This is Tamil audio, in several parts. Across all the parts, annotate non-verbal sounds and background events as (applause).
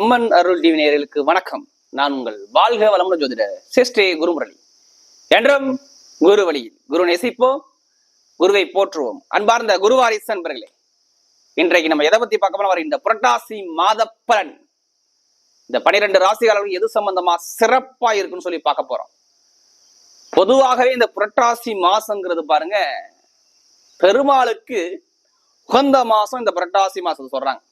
அம்மன் அருள் டிவி நேயர்களுக்கு வணக்கம். நான் உங்கள் வாழ்க வளமுடன் ஜோதிட சிஸ்டே குருமுரளி. என்றும் குரு வழியில் குரு நெசிப்போம் குருவை போற்றுவோம். அன்பார்ந்த குருவாரிசு நண்பர்களே இன்றைக்கு நம்ம எதை பத்தி பார்க்க போறோம்? இந்த புரட்டாசி மாத பலன். இந்த பனிரெண்டு ராசிகாரர்கள் எது சம்பந்தமா சிறப்பா இருக்குன்னு சொல்லி பார்க்க போறோம். பொதுவாகவே இந்த புரட்டாசி மாசங்கிறது பாருங்க பெருமாளுக்கு உகந்த மாசம் இந்த புரட்டாசி மாசம் சொல்றாங்க.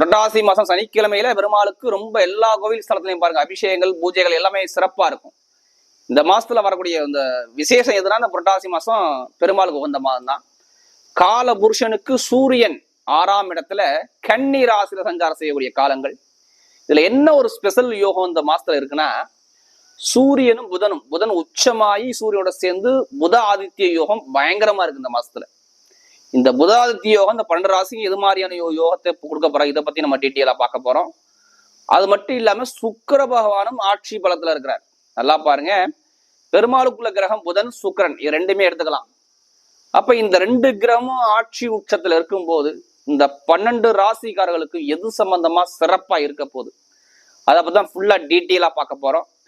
புரட்டாசி மாசம் சனிக்கிழமையில பெருமாளுக்கு ரொம்ப எல்லா கோவில் ஸ்தலத்திலையும் பாருங்க அபிஷேகங்கள் பூஜைகள் எல்லாமே சிறப்பா இருக்கும். இந்த மாசத்துல வரக்கூடிய இந்த விசேஷம் எதுனா இந்த புரட்டாசி மாசம் பெருமாளுக்கு உகந்த மாதம் தான். கால புருஷனுக்கு சூரியன் ஆறாம் இடத்துல கண்ணீர் ராசியில சஞ்சாரம் செய்யக்கூடிய காலங்கள். இதுல என்ன ஒரு ஸ்பெஷல் யோகம் இந்த மாசத்துல இருக்குன்னா சூரியனும் புதனும் புதன் உச்சமாயி சூரியனோட சேர்ந்து புத ஆதித்ய யோகம் பயங்கரமா இருக்கு இந்த மாசத்துல. இந்த புதாதித்ய யோகம் இந்த பன்னெண்டு ராசிக்கு எது மாதிரியான யோ- யோகத்தை கொடுக்க போறோம் இதை பத்தி நம்ம டீட்டெயிலா பார்க்க போறோம். அது மட்டும் இல்லாம சுக்கர பகவானும் ஆட்சி பலத்துல இருக்கிறார். நல்லா பாருங்க. பெருமாளுக்குள்ள கிரகம் புதன் சுக்கிரன். இது ரெண்டுமே எடுத்துக்கலாம். அப்ப இந்த ரெண்டு கிரகமும் ஆட்சி உச்சத்துல இருக்கும்போது இந்த பன்னெண்டு ராசிக்காரர்களுக்கு எது சம்பந்தமா சிறப்பா இருக்க போகுது? அதை பத்தி தான் ஃபுல்லா டீட்டெயிலா பார்க்க போறோம்.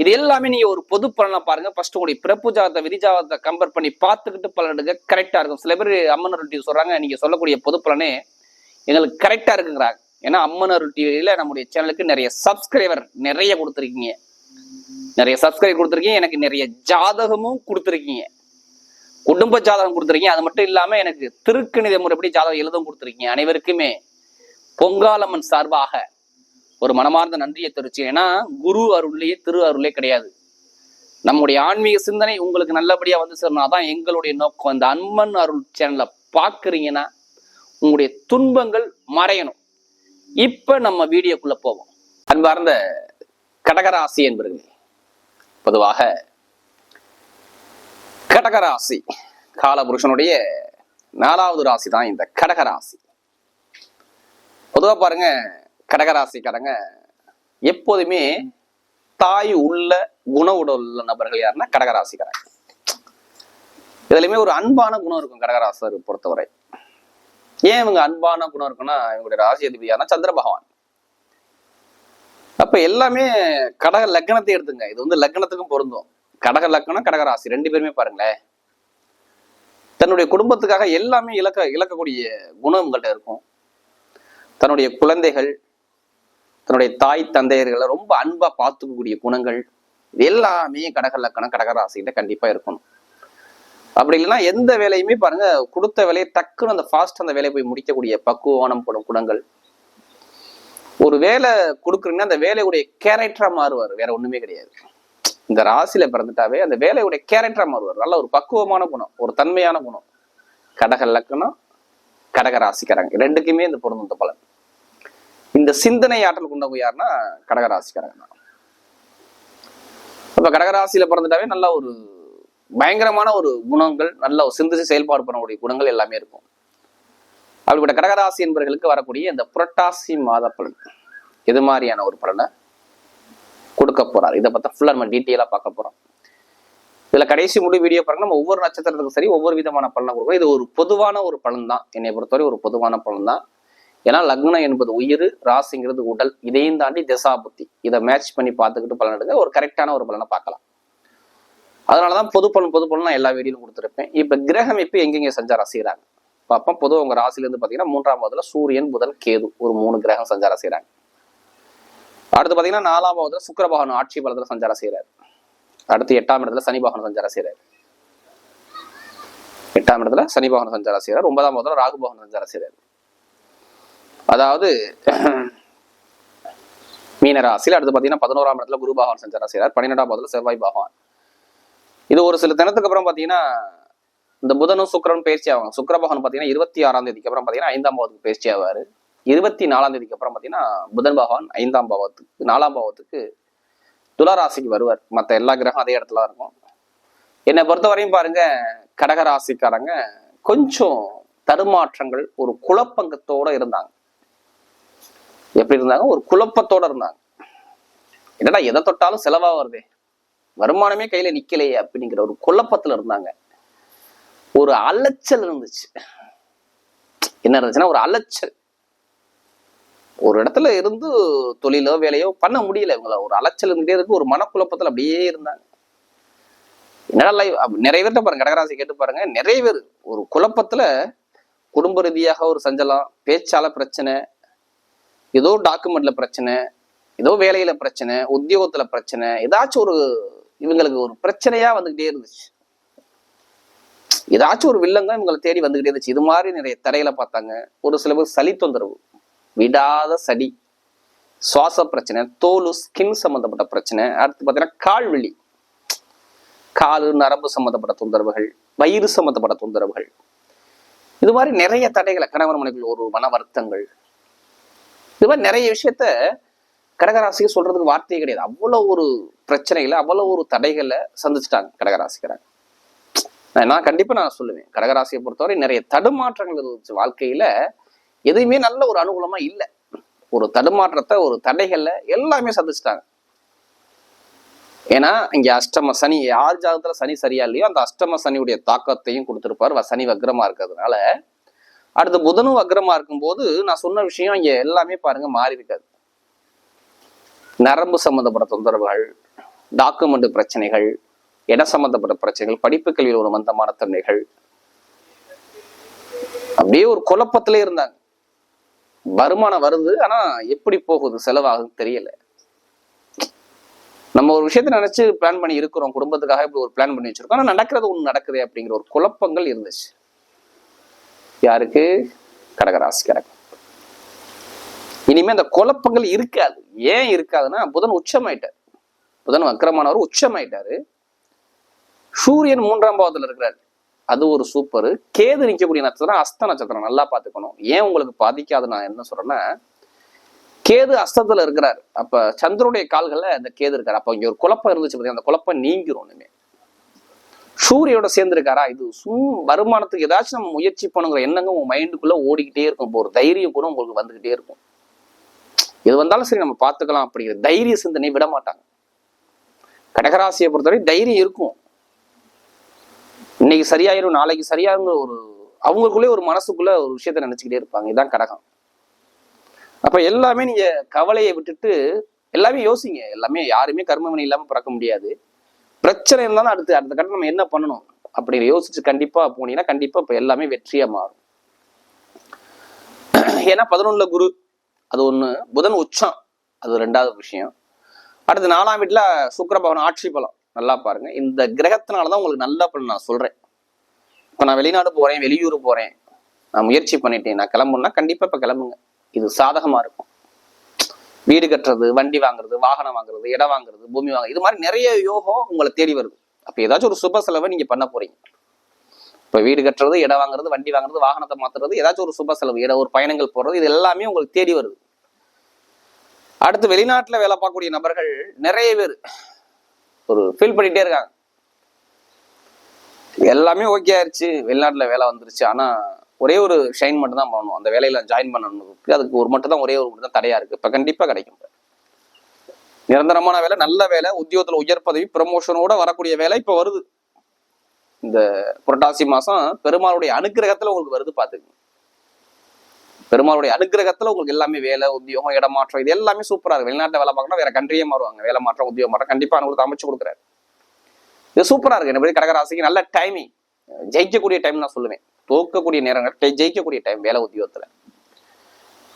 இது எல்லாமே நீங்க ஒரு பொது பலனை பாருங்க. ஃபர்ஸ்ட் உங்களுடைய பிறப்பு ஜாதத்தை விதி ஜாதகத்தை கம்பேர் பண்ணி பார்த்துக்கிட்டு பலன் எடுக்க கரெக்டா இருக்கும். சில பேர் அம்மன் டிவி சொல்றாங்க நீங்க சொல்லக்கூடிய பொது பலனே எங்களுக்கு கரெக்டா இருக்குங்கிறாங்க. ஏன்னா அம்மன் அருள் டிவியில நம்முடைய சேனலுக்கு நிறைய சப்ஸ்கிரைபர் நிறைய கொடுத்துருக்கீங்க. நிறைய சப்ஸ்கிரைப் கொடுத்துருக்கீங்க. எனக்கு நிறைய ஜாதகமும் கொடுத்துருக்கீங்க. குடும்ப ஜாதகம் கொடுத்துருக்கீங்க. அது மட்டும் இல்லாம எனக்கு திருக்கணித முறைப்படி ஜாதகம் எழுதவும் கொடுத்துருக்கீங்க. அனைவருக்குமே பொங்காலம்மன் சார்பாக ஒரு மனமார்ந்த நன்றியை தெரிவிச்சு ஏன்னா குரு அருள்லேயே திரு அருளே கிடையாது. நம்முடைய ஆன்மீக சிந்தனை உங்களுக்கு நல்லபடியா வந்து சேரணும். அதான் எங்களுடைய நோக்கம். இந்த அன்பன் அருள் சேனலை பார்க்குறீங்கன்னா உங்களுடைய துன்பங்கள் மறையணும். இப்ப நம்ம வீடியோக்குள்ள போவோம். அன்பார்ந்த கடகராசி என்பர்களே பொதுவாக கடகராசி காலபுருஷனுடைய நாலாவது ராசி தான் இந்த கடகராசி. பொதுவா பாருங்க கடகராசிக்காரங்க எப்போதுமே தாய் உள்ள குண உடல் உள்ள நபர்கள் யாருன்னா கடகராசிக்காரங்க. இதுலயுமே ஒரு அன்பான குணம் இருக்கும் கடகராசர் பொறுத்தவரை. ஏன் இவங்க அன்பான குணம் இருக்குன்னா இவங்களுடைய ராசி அதிபதி யாருன்னா சந்திர பகவான். அப்ப எல்லாமே கடக லக்னத்தை எடுத்துங்க. இது வந்து லக்னத்துக்கும் பொருந்தும். கடக லக்னம் கடகராசி ரெண்டு பேருமே பாருங்களேன். தன்னுடைய குடும்பத்துக்காக எல்லாமே இழக்க இழக்கக்கூடிய குணம் உங்கள்கிட்ட இருக்கும். தன்னுடைய குழந்தைகள் தன்னுடைய தாய் தந்தையர்களை ரொம்ப அன்பா பார்த்துக்கக்கூடிய குணங்கள் இது எல்லாமே கடகலக்கணம் கடகராசிகிட்ட கண்டிப்பா இருக்கணும். அப்படி இல்லைன்னா எந்த வேலையுமே பாருங்க கொடுத்த வேலையை டக்குன்னு அந்த ஃபாஸ்ட் அந்த வேலையை போய் முடிக்கக்கூடிய பக்குவானம் படும் குணங்கள். ஒரு வேலை கொடுக்குறீங்கன்னா அந்த வேலையுடைய கேரக்டரா மாறுவார் வேற ஒண்ணுமே கிடையாது. இந்த ராசியில பிறந்துட்டாவே அந்த வேலையுடைய கேரக்டரா மாறுவார். நல்ல ஒரு பக்குவமான குணம் ஒரு தன்மையான குணம். கடக லக்கணம் கடக ராசிக்காரங்க ரெண்டுக்குமே இந்த பொருந்தும் பலன். இந்த சிந்தனை ஆற்றல் கொண்டவங்க யாருன்னா கடகராசிக்காரங்க. தான் அப்ப கடகராசியில பிறந்துட்டாவே நல்ல ஒரு பயங்கரமான ஒரு குணங்கள் நல்ல ஒரு சிந்திச்சு செயல்பாடு பண்ணக்கூடிய குணங்கள் எல்லாமே இருக்கும். அப்படிப்பட்ட கடகராசி என்பவர்களுக்கு வரக்கூடிய இந்த புரட்டாசி மாத பலன் எது மாதிரியான ஒரு பலனை கொடுக்க போறார்? இதை பத்தி ஃபுல்லா நம்ம டீட்டெயிலா பார்க்க போறோம். இதுல கடைசி முடிவு வீடியோ பாருங்க. நம்ம ஒவ்வொரு நட்சத்திரத்துக்கும் சரி ஒவ்வொரு விதமான பலனை கொடுக்கும் இது ஒரு பொதுவான ஒரு பலன் தான் என்னை பொறுத்தவரை ஒரு பொதுவான பலன் தான் ஏன்னா லக்னம் என்பது உயிர் ராசிங்கிறது உடல். இதையும் தாண்டி திசா புத்தி இதை மேட்ச் பண்ணி பார்த்துக்கிட்டு பலன் எடுங்க. ஒரு கரெக்டான ஒரு பலனை பார்க்கலாம். அதனாலதான் பொது பலன் பொது பலன் நான் எல்லா வீடியோலும் கொடுத்துருப்பேன். இப்ப கிரகம் இப்ப எங்கெங்கே சஞ்சாரம் செய்யறாங்க பார்ப்போம் பொதுவாக உங்கள் ராசில இருந்து பாத்தீங்கன்னா மூன்றாம் பாவத்தில் சூரியன் புதன் கேது ஒரு மூணு கிரகம் சஞ்சாரம் செய்யறாங்க அடுத்து பாத்தீங்கன்னா நாலாம் பாவத்தில் சுக்கரபகவான் ஆட்சி பலத்தில் சஞ்சாரம் செய்கிறார் அடுத்து எட்டாம் இடத்துல சனி பகவான் சஞ்சாரம் செய்கிறார் எட்டாம் இடத்துல சனி பகவான் சஞ்சாரம் செய்கிறார் ஒன்பதாம் பாவத்தில் ராகு பகவான் சஞ்சாரம் செய்கிறார் அதாவது (clears throat) மீனராசியில் அடுத்து பார்த்தீங்கன்னா பதினோராம் இடத்துல குரு பகவான் சஞ்சாரம் செய்கிறார் பன்னிரெண்டாம் செவ்வாய் பகவான். இது ஒரு சில தினத்துக்கு அப்புறம் பார்த்தீங்கன்னா இந்த புதனும் சுக்கரனும் பயிற்சி ஆவாங்க. சுக்கிர பகவான் பார்த்தீங்கன்னா இருபத்தி ஆறாம் தேதிக்கு அப்புறம் பார்த்தீங்கன்னா ஐந்தாம் பாவத்துக்கு பயிற்சி ஆவார். இருபத்தி நாலாம் தேதிக்கு அப்புறம் பார்த்தீங்கன்னா புதன் பகவான் ஐந்தாம் பாவத்துக்கு நாலாம் பாவத்துக்கு துளராசிக்கு வருவார். மற்ற எல்லா கிரகம் அதே இடத்துல இருக்கும். என்னை பொறுத்தவரையும் பாருங்க கடக ராசிக்காரங்க கொஞ்சம் தடுமாற்றங்கள் ஒரு குழப்பங்கத்தோட இருந்தாங்க. எப்படி இருந்தாங்க? ஒரு குழப்பத்தோட இருந்தாங்க. என்னடா எதை தொட்டாலும் செலவா வருதே? வருமானமே கையில நிக்கலையே அப்படிங்கிற ஒரு குழப்பத்துல இருந்தாங்க. ஒரு அலைச்சல் இருந்துச்சு. என்ன இருந்துச்சுன்னா ஒரு அலைச்சல். ஒரு இடத்துல இருந்து தொழிலோ வேலையோ பண்ண முடியல இவங்கள. ஒரு அலைச்சல் இருந்துட்டே இருக்கு. ஒரு மனக்குழப்பத்துல அப்படியே இருந்தாங்க. என்னடா லைவ் நிறைய பேர்ட்ட பாருங்க. கடகராசி கேட்டு பாருங்க. நிறைய பேர் ஒரு குழப்பத்துல குடும்ப ரீதியாக ஒரு சஞ்சலம் பேச்சால பிரச்சனை ஏதோ டாக்குமெண்ட்ல பிரச்சனை ஏதோ வேலையில பிரச்சனை உத்தியோகத்துல பிரச்சனை ஏதாச்சும் ஒரு இவங்களுக்கு ஒரு பிரச்சனையா வந்துகிட்டே இருந்துச்சு. ஏதாச்சும் ஒரு வில்லங்க இவங்களை தேடி வந்துகிட்டே இருந்துச்சு. இது மாதிரி நிறைய தடையில பார்த்தாங்க. ஒரு சில பேர் சளி தொந்தரவு விடாத சளி சுவாச பிரச்சனை தோல் ஸ்கின் சம்பந்தப்பட்ட பிரச்சனை அடுத்து பார்த்தீங்கன்னா கால்வெளி காது காலு நரம்பு சம்பந்தப்பட்ட தொந்தரவுகள் வயிறு சம்பந்தப்பட்ட தொந்தரவுகள். இது மாதிரி நிறைய தடைகளை கணவன் மனைவிகள் ஒரு மன வருத்தங்கள் இது மாதிரி நிறைய விஷயத்த கடகராசிக்கு சொல்றதுக்கு வார்த்தையே கிடையாது. அவ்வளவு ஒரு பிரச்சனைகளை அவ்வளவு ஒரு தடைகளை சந்திச்சிட்டாங்க கடகராசிக்கிறாங்க நான் கண்டிப்பா நான் சொல்லுவேன். கடகராசியை பொறுத்தவரை நிறைய தடுமாற்றங்கள் இருந்துச்சு வாழ்க்கையில. எதுவுமே நல்ல ஒரு அனுகூலமா இல்லை. ஒரு தடுமாற்றத்தை ஒரு தடைகள்ல எல்லாமே சந்திச்சிட்டாங்க. ஏன்னா இங்க அஷ்டம சனி யார் ஜாதகத்துல சனி சரியா இல்லையோ அந்த அஷ்டம சனியுடைய தாக்கத்தையும் கொடுத்திருப்பார். சனி வக்ரமா இருக்கிறதுனால அடுத்து புதனும் வக்ரமா இருக்கும்போது நான் சொன்ன விஷயம் இங்க எல்லாமே பாருங்க மாறி இருக்காது. நரம்பு சம்பந்தப்பட்ட தொந்தரவுகள் டாக்குமெண்ட் பிரச்சனைகள் இட சம்பந்தப்பட்ட பிரச்சனைகள் படிப்பு கல்வியில் ஒரு மந்தமான தன்மைகள். அப்படியே ஒரு குழப்பத்திலே இருந்தாங்க. வருமானம் வருது ஆனா எப்படி போகுது செலவாகுது தெரியல. நம்ம ஒரு விஷயத்தை நினைச்சு பிளான் பண்ணி இருக்கிறோம் குடும்பத்துக்காக இப்படி ஒரு பிளான் பண்ணி வச்சிருக்கோம் ஆனா நடக்கிறது ஒண்ணு நடக்குது அப்படிங்கிற ஒரு குழப்பங்கள் இருந்துச்சு. யாருக்கு? கடகராசிக்காரர்கள் இனிமே அந்த குழப்பங்கள் இருக்காது. ஏன் இருக்காதுன்னா புதன் உச்சமாயிட்டார். புதன் வக்கரமானவர் உச்சமாயிட்டாரு. சூரியன் மூன்றாம் பாவத்தில் இருக்கிறார். அது ஒரு சூப்பர் கேது நிற்கக்கூடிய நட்சத்திரம் அஸ்த நட்சத்திரம். நல்லா பாத்துக்கணும் ஏன் உங்களுக்கு பாதிக்காது நான் என்ன சொல்றேன்னா கேது அஸ்தத்துல இருக்கிறார். அப்ப சந்திரனுடைய கால்கள்ல அந்த கேது இருக்காரு. அப்ப இங்க ஒரு குழப்பம் இருந்துச்சு பாத்தீங்க அந்த குழப்பம் நீங்கிரும் இனிமே. சூரியோட சேர்ந்திருக்காரா? இது சும் வருமானத்துக்கு ஏதாச்சும் நம்ம முயற்சி பண்ணுங்கிற எண்ணங்க உங்க மைண்டுக்குள்ள ஓடிக்கிட்டே இருக்கும். இப்போ ஒரு தைரியம் கூட உங்களுக்கு வந்துகிட்டே இருக்கும். எது வந்தாலும் சரி நம்ம பார்த்துக்கலாம் அப்படிங்கிற தைரிய சிந்தனை விட மாட்டாங்க. கடகராசியை பொறுத்தவரை தைரியம் இருக்கும். இன்னைக்கு சரியாயிரும் நாளைக்கு சரியாகுங்கிற ஒரு அவங்களுக்குள்ளே ஒரு மனசுக்குள்ள ஒரு விஷயத்த நினைச்சுக்கிட்டே இருப்பாங்க. இதுதான் கடகம். அப்ப எல்லாமே நீங்க கவலையை விட்டுட்டு எல்லாமே யோசிங்க. எல்லாமே யாருமே கர்மவினை இல்லாம பிறக்க முடியாது. பிரச்சனை இருந்தாலும் அடுத்து அடுத்த கட்டம் நம்ம என்ன பண்ணணும்? அப்படின்னு யோசிச்சு கண்டிப்பா போனீங்கன்னா கண்டிப்பா இப்ப எல்லாமே வெற்றியா மாறும். ஏன்னா பதினொன்னுல குரு அது ஒண்ணு. புதன் உச்சம். அது ரெண்டாவது விஷயம். அடுத்து நாலாம் வீட்டுல சுக்கரபவன் ஆட்சி பலம். நல்லா பாருங்க. இந்த கிரகத்தினாலதான் உங்களுக்கு நல்ல பலன் நான் சொல்றேன். இப்ப நான் வெளிநாடு போறேன் வெளியூர் போறேன். நான் முயற்சி பண்ணிட்டேன். நான் கிளம்புனா கண்டிப்பா இப்ப கிளம்புங்க. இது சாதகமா இருக்கும். வீடு கட்டுறது வண்டி வாங்குறது வாகனம் வாங்குறது இடம் வாங்குறது பூமி வாங்குறது இது மாதிரி நிறைய யோகம் உங்களை தேடி வருது. அப்போ ஏதாச்சும் ஒரு சுப செலவை நீங்க பண்ண போறீங்க. இப்போ வீடு கட்டுறது இடம் வாங்குறது வண்டி வாங்குறது வாகனத்தை மாத்துறது ஏதாச்சும் ஒரு சுப செலவு இட ஒரு பயணங்கள் போடுறது இது எல்லாமே உங்களுக்கு தேடி வருது. அடுத்து வெளிநாட்டில் வேலை பார்க்கக்கூடிய நபர்கள் நிறைய பேர். ஒரு ஃபீல் பண்ணிகிட்டே இருக்காங்க. எல்லாமே ஓகே ஆயிருச்சு. வெளிநாட்டில் வேலை வந்துருச்சு. ஆனா ஒரே ஒரு ஷைன் மட்டும் தான் பண்ணணும். அந்த வேலையில ஜாயின் பண்ணணும்னு அதுக்கு ஒரு மட்டும் தான் ஒரே ஒரு மட்டும் தான் தடையா இருக்கு. இப்ப கண்டிப்பா கிடைக்கும். நிரந்தரமான வேலை நல்ல வேலை உத்தியோகத்தில் உயர் பதவி ப்ரமோஷனோட வரக்கூடிய வேலை இப்போ வருது. இந்த புரட்டாசி மாசம் பெருமாளுடைய அனுக்கிரகத்துல உங்களுக்கு வருது பாத்துக்கங்க பெருமாளுடைய அனுக்கிரகத்துல உங்களுக்கு எல்லாமே வேலை உத்தியோகம் இடமாற்றம் இது எல்லாமே சூப்பரா இருக்கு. வெளிநாட்டில் வேலை பார்க்கணும் வேற கண்ட்ரியே மாறுவாங்க. வேலை மாற்றம் உத்தியோகம் மாற்றம் கண்டிப்பா உங்களுக்கு அமைச்சு கொடுக்குறாரு. இது சூப்பரா இருக்கு. என்ன கடகராசிக்கு நல்ல டைமிங் ஜெயிக்கக்கூடிய டைம் நான் சொல்லுவேன். தோக்கக்கூடிய நேரங்கள் ஜெயிக்கக்கூடிய டைம் வேலை உத்தியோகத்துல.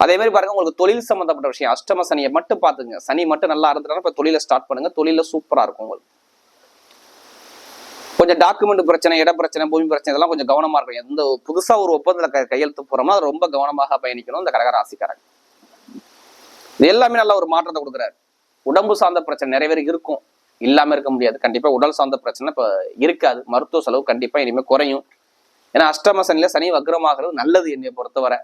அதே மாதிரி பாருங்க உங்களுக்கு தொழில் சம்பந்தப்பட்ட விஷயம் அஷ்டம சனியை மட்டும் பாத்துங்க சனி மட்டும் நல்லா இருந்துட்டாலும் இப்ப தொழில ஸ்டார்ட் பண்ணுங்க. தொழில சூப்பரா இருக்கும் உங்களுக்கு. கொஞ்சம் டாக்குமெண்ட் பிரச்சனை இட பிரச்சனை பூமி பிரச்சனை இதெல்லாம் கொஞ்சம் கவனமா இருக்கும் எந்த புதுசா ஒரு ஒப்பந்தத்தில் கையெழுத்து போறோம்னா அது ரொம்ப கவனமாக பயணிக்கணும் இந்த கடகராசிக்காரங்க இது எல்லாமே நல்ல ஒரு மாற்றத்தை கொடுக்குறாரு. உடம்பு சார்ந்த பிரச்சனை நிறைய பேர் இருக்கும். இல்லாம இருக்க முடியாது. கண்டிப்பா உடல் சார்ந்த பிரச்சனை இப்ப இருக்காது. மருத்துவ செலவு கண்டிப்பா இனிமேல் குறையும். ஏன்னா அஷ்டம சனியில சனி வக்ரமாகிறது நல்லது என்னை பொறுத்தவரை.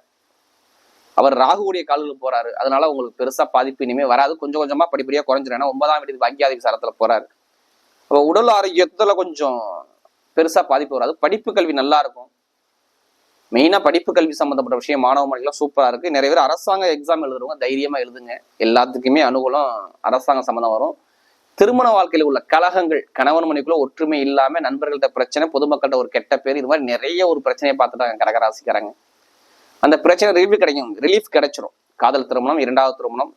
அவர் ராகுவுடைய கால்களுக்கு போறாரு. அதனால உங்களுக்கு பெருசா பாதிப்பு இனிமே வராது. கொஞ்சம் கொஞ்சமா படிப்படியா குறைஞ்சிடும் ஏன்னா ஒன்பதாம் வீட்டுக்கு பாக்கியாதி விசாரத்துல போறாரு. அப்போ உடல் ஆரோக்கியத்துல கொஞ்சம் பெருசா பாதிப்பு வராது. படிப்பு கல்வி நல்லா இருக்கும். மெயினா படிப்பு கல்வி சம்பந்தப்பட்ட விஷயம் மாணவ மாணவிகள் சூப்பரா இருக்கு. நிறைய பேர் அரசாங்க எக்ஸாம் எழுதுறவங்க தைரியமா எழுதுங்க. எல்லாத்துக்குமே அனுகூலம் அரசாங்க சம்மந்தம் வரும். திருமண வாழ்க்கையில் உள்ள கலகங்கள் கணவன் மனைக்குள்ள ஒற்றுமை இல்லாம நண்பர்கள்ட்ட பிரச்சனை பொதுமக்கள்கிட்ட ஒரு கெட்ட பேர் இது மாதிரி நிறைய ஒரு பிரச்சனையை பார்த்துட்டாங்க கடகராசிக்காரங்க. அந்த பிரச்சனை ரிலீஃப் கிடைக்கும் ரிலீஃப் கிடைச்சிரும். காதல் திருமணம் இரண்டாவது திருமணம்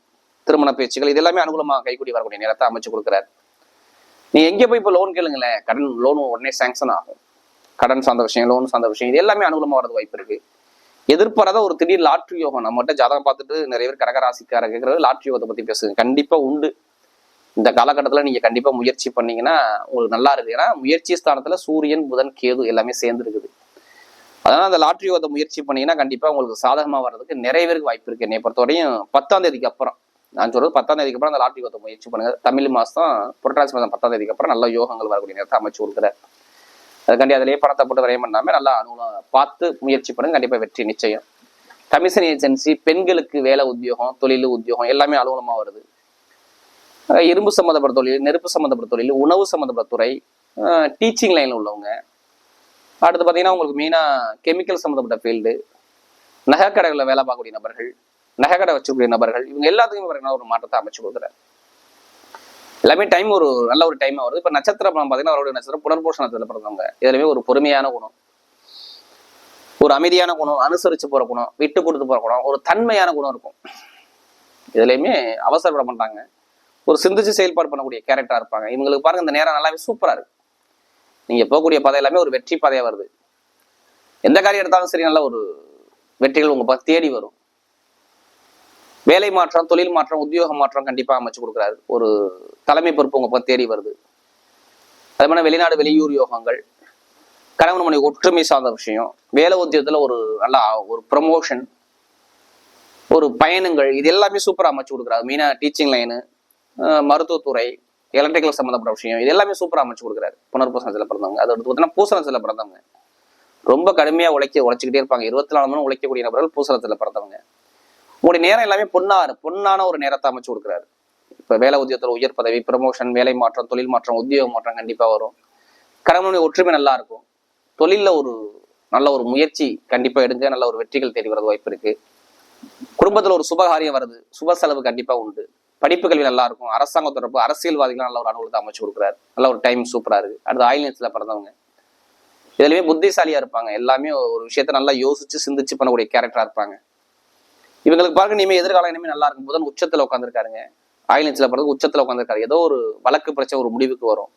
திருமண பேச்சுகள் இது எல்லாமே அனுகூலமாக கைகூடி வரக்கூடிய நேரத்தை அமைச்சு கொடுக்குறாரு. நீ எங்கே போய் இப்போ லோன் கேளுங்களேன்? கடன் லோன் உடனே சாங்ஷன் ஆகும். கடன் சார்ந்த விஷயம் லோன் சார்ந்த விஷயம் இது எல்லாமே அனுகூலமாக வரது வாய்ப்பு இருக்கு. எதிர்பாராத ஒரு திடீர் லாட்ரி யோகம் நம்மகிட்ட ஜாதகம் பார்த்துட்டு நிறைய பேர் கடகராசிக்காரங்கிறது லாட்ரி யோகத்தை பத்தி பேசுங்க கண்டிப்பா உண்டு. இந்த காலகட்டத்தில் நீங்கள் கண்டிப்பாக முயற்சி பண்ணீங்கன்னா உங்களுக்கு நல்லா இருக்குது. ஏன்னா முயற்சி ஸ்தானத்தில் சூரியன் புதன் கேது எல்லாமே சேர்ந்து இருக்குது அந்த லாட்ரி யோகத்தை முயற்சி பண்ணீங்கன்னா கண்டிப்பாக உங்களுக்கு சாதகமாக வர்றதுக்கு நிறைய பேருக்கு வாய்ப்பு இருக்குது என்னை பொறுத்தவரையும் பத்தாம் தேதிக்கு அப்புறம் நான் சொல்றது பத்தாம் தேதிக்கு அப்புறம் அந்த லாட்ரி யோகத்தை முயற்சி பண்ணுங்க. தமிழ் மாதம் புரட்டாசி மாதம் பத்தாம் தேதிக்கு அப்புறம் நல்ல யோகங்கள் வரக்கூடிய நேரத்தை அமைச்சு கொடுக்குறாரு அதுக்காண்டி அதிலேயே பணத்தை போட்டு விரயம் பண்ணாமல் நல்லா அனுகூலம் பார்த்து முயற்சி பண்ணுங்க. கண்டிப்பாக வெற்றி நிச்சயம். கமிஷன் ஏஜென்சி பெண்களுக்கு வேலை உத்தியோகம் தொழில் உத்தியோகம் எல்லாமே அலுவலமாக வருது. இரும்பு சம்மந்தப்பட்ட தொழில் நெருப்பு சம்மந்தப்பட்ட தொழில் உணவு சம்மந்தப்பட்ட துறை டீச்சிங் லைனில் உள்ளவங்க. அடுத்து பார்த்தீங்கன்னா உங்களுக்கு மெயினாக கெமிக்கல் சம்மந்தப்பட்ட ஃபீல்டு நகைக்கடைகளில் வேலை பார்க்கக்கூடிய நபர்கள் நகைக்கடை வச்சுக்கூடிய நபர்கள் இவங்க எல்லாத்துக்குமே பார்த்தீங்கன்னா ஒரு மாற்றத்தை அமைச்சு கொடுக்குறாரு. எல்லாமே டைம் ஒரு நல்ல ஒரு டைம் வருது. இப்போ நட்சத்திரம் பார்த்தீங்கன்னா அவருடைய நட்சத்திரம் புனர்பூஷ நட்சத்திரம் பிறந்தவங்க. இதுலயுமே ஒரு பொறுமையான குணம். ஒரு அமைதியான குணம் அனுசரித்து போகிற குணம் விட்டு கொடுத்து போகிற குணம் ஒரு தன்மையான குணம் இருக்கும். இதுலயுமே அவசரப்பட மாட்டாங்க. ஒரு சிந்திச்சு செயல்பாடு பண்ணக்கூடிய கேரக்டராக இருப்பாங்க. இவங்களுக்கு பாருங்க இந்த நேரம் நல்லாவே சூப்பராக இருக்கு. நீங்கள் போகக்கூடிய பாதை எல்லாமே ஒரு வெற்றி பாதையா வருது. எந்த காரியம் எடுத்தாலும் சரி நல்ல ஒரு வெற்றிகள் உங்க பக்கம் தேடி வரும். வேலை மாற்றம் தொழில் மாற்றம் உத்தியோக மாற்றம் கண்டிப்பாக அமைச்சு கொடுக்குறாரு. ஒரு தலைமை பொறுப்பு உங்க பக்கம் தேடி வருது. அது மாதிரி வெளிநாடு வெளியூர் யோகங்கள் கணவன் மனைவி ஒற்றுமை சார்ந்த விஷயம் வேலை உத்தியோகத்தில் ஒரு நல்லா ஒரு ப்ரமோஷன் ஒரு பயணங்கள் இது எல்லாமே சூப்பராக அமைச்சு கொடுக்குறாரு. மெயினாக டீச்சிங் லைனு மருத்துவத்துறை எலக்ட்ரிக்கல் சம்மந்தப்பட்ட விஷயம் இது எல்லாமே சூப்பராக அமைச்சு கொடுக்குறாரு. புனர்பூசனத்தில் பிறந்தவங்க. அது அடுத்து பார்த்தீங்கன்னா பூசணத்தில் பிறந்தவங்க. ரொம்ப கடுமையாக உழைக்க உழைச்சிக்கிட்டே இருப்பாங்க. இருபத்தி நாலு மணி உழைக்கக்கூடிய நபர்கள் பூசணத்தில் பிறந்தவங்க. உங்களுடைய நேரம் எல்லாமே பொன்னாரு பொன்னான ஒரு நேரத்தை அமைச்சு கொடுக்குறாரு. இப்போ வேலை உத்தியோகத்தில் உயர் பதவி ப்ரமோஷன் வேலை மாற்றம் தொழில் மாற்றம் உத்தியோக மாற்றம் கண்டிப்பாக வரும். கணவனுடைய ஒற்றுமை நல்லா இருக்கும். தொழிலில் ஒரு நல்ல ஒரு முயற்சி கண்டிப்பாக எடுங்க நல்ல ஒரு வெற்றிகள் தேடி வரது வாய்ப்பு இருக்கு. குடும்பத்தில் ஒரு சுபகாரியம் வருது. சுப செலவு கண்டிப்பாக உண்டு. படிப்பு கல்வி நல்லா இருக்கும் அரசாங்க தொடர்பு அரசியல்வாதிகள் நல்ல ஒரு அனுகூலத்தை அமைச்சு கொடுக்குறாரு. நல்ல ஒரு டைம் சூப்பரா இருக்கு. அடுத்து ஆயில்யன்ஸ்ல பிறந்தவங்க. இதுலயுமே புத்திசாலியா இருப்பாங்க. எல்லாமே ஒரு விஷயத்த நல்லா யோசிச்சு சிந்திச்சு பண்ணக்கூடிய கேரக்டரா இருப்பாங்க. இவங்களுக்கு பாருங்க இனிமே எதிர்காலம் இனிமே நல்லா இருக்கும். புதன் உச்சத்துல உட்காந்துருக்காருங்க ஆயிலன்ஸ்ல பிறந்து உச்சத்துல உட்காந்துருக்காரு ஏதோ ஒரு வழக்கு பிரச்சனை ஒரு முடிவுக்கு வரும்.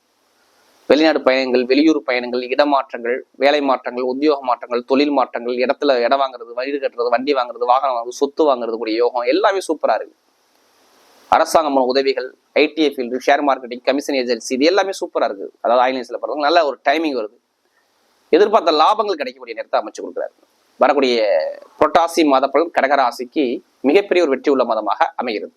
வெளிநாடு பயணங்கள் வெளியூர் பயணங்கள் இடமாற்றங்கள் வேலை மாற்றங்கள் உத்தியோக மாற்றங்கள் தொழில் மாற்றங்கள் இடத்துல இடம் வாங்குறது வீடு கட்டுறது வண்டி வாங்குறது வாகனம் வாங்குறது சொத்து வாங்குறது கூடிய யோகம் எல்லாமே சூப்பரா இருக்கு. அரசாங்கம் உதவிகள் ITI field share marketing commission agency இது எல்லாமே சூப்பரா இருக்கு அதாவது ஆயிலன்ஸ்ல பிறகு நல்ல ஒரு டைமிங் வருது. எதிர்பார்த்த லாபங்கள் கிடைக்கக்கூடிய நேரத்தை அமைச்சு கொடுக்குறாரு. வரக்கூடிய புரட்டாசி மாத பலன் கடகராசிக்கு மிகப்பெரிய ஒரு வெற்றி உள்ள மாதமாக அமைகிறது.